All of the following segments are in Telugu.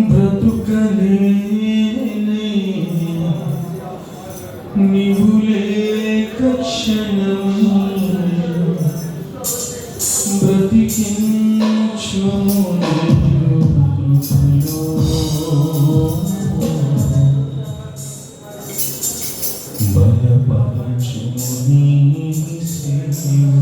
బ్రతుకలేని నీవు లేక క్షణము బ్రతికించును. బలపరచుని సేవ.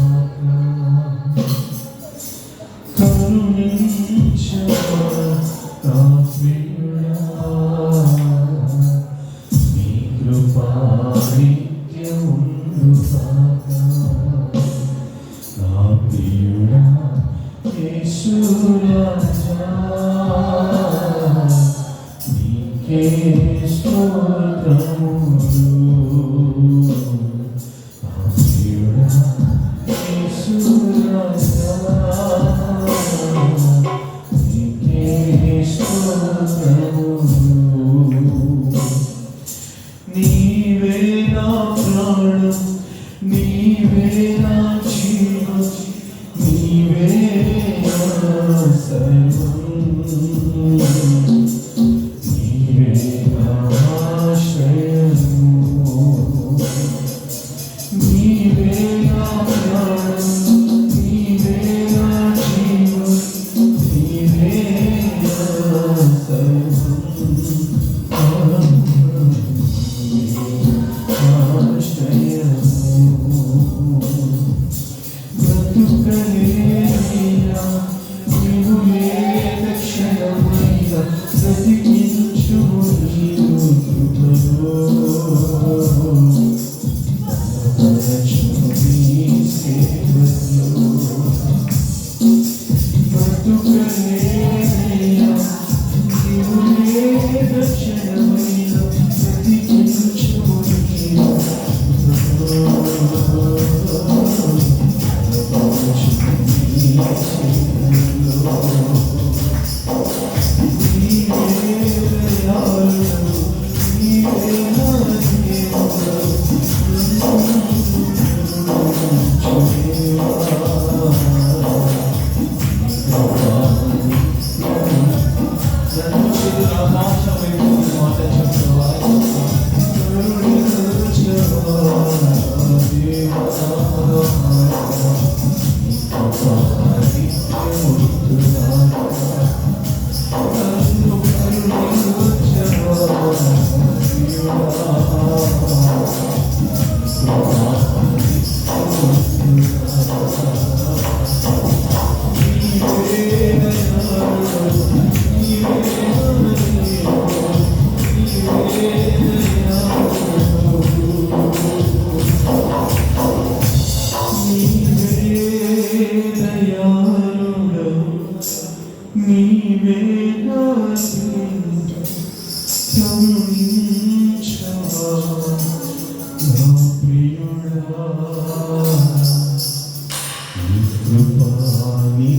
నీ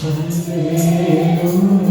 Hallelujah.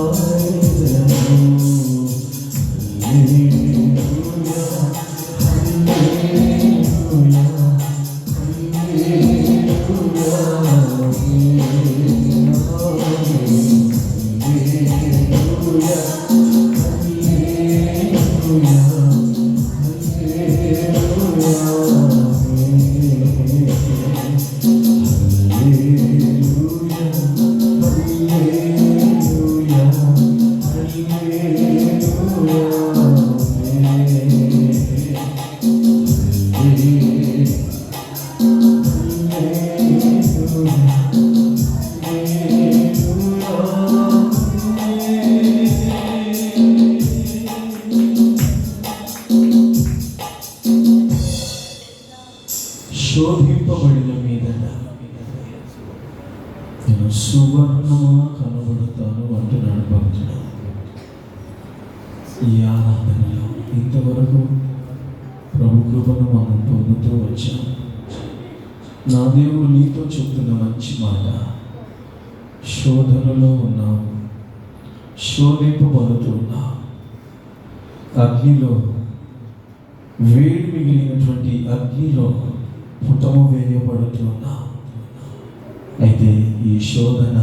voz. శోభింపబడిన మీదట నేను సువర్ణమా కనబడతాను అంటున్నాడు భక్తుడు. ఈ ఆరాధనలో ఇంతవరకు ప్రభు కృపను మనం పొందుతూ వచ్చాం. నా దేవుడు నీతో చెప్తున్న మంచి మాట శోధనలో ఉన్నావు శోధింపబడుతూ ఉన్నావు అగ్నిలో వేడి మిగిలినటువంటి అగ్నిలో పుట్టము వేయబడుతున్నా అయితే ఈ శోధన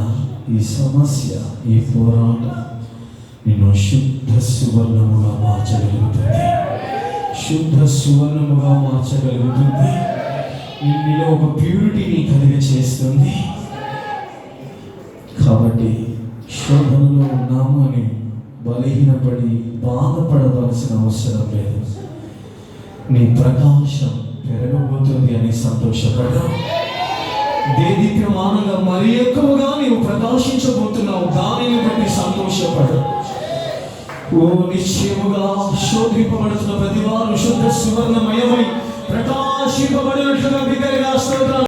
ఈ సమస్య ఈ పోరాటం నిన్ను శుద్ధ సువర్ణముగా మార్చగలుగుతుంది. శుద్ధ సువర్ణముగా మార్చగలుగుతుంది. నిన్నులో ఒక ప్యూరిటీని కలిగ చేస్తుంది. కాబట్టి శోధనలో ఉన్నాము అని బలహీనపడి బాధపడవలసిన అవసరం లేదు. నీ ప్రకాశం పెరగబోతుంది అని సంతోషపడ్డా దేదిక్రమానంగా మరి ఎక్కువగా నీవు ప్రకాశించబోతున్నావు. దానిని బట్టి సంతోషపడు ఓ నిశ్చయముగా శోధింపబడుతున్న ప్రతి వారు శుద్ధ సువర్ణమయమై ప్రకాశింపబడినట్లుగా బిగ్గరగా స్తోత్రాలు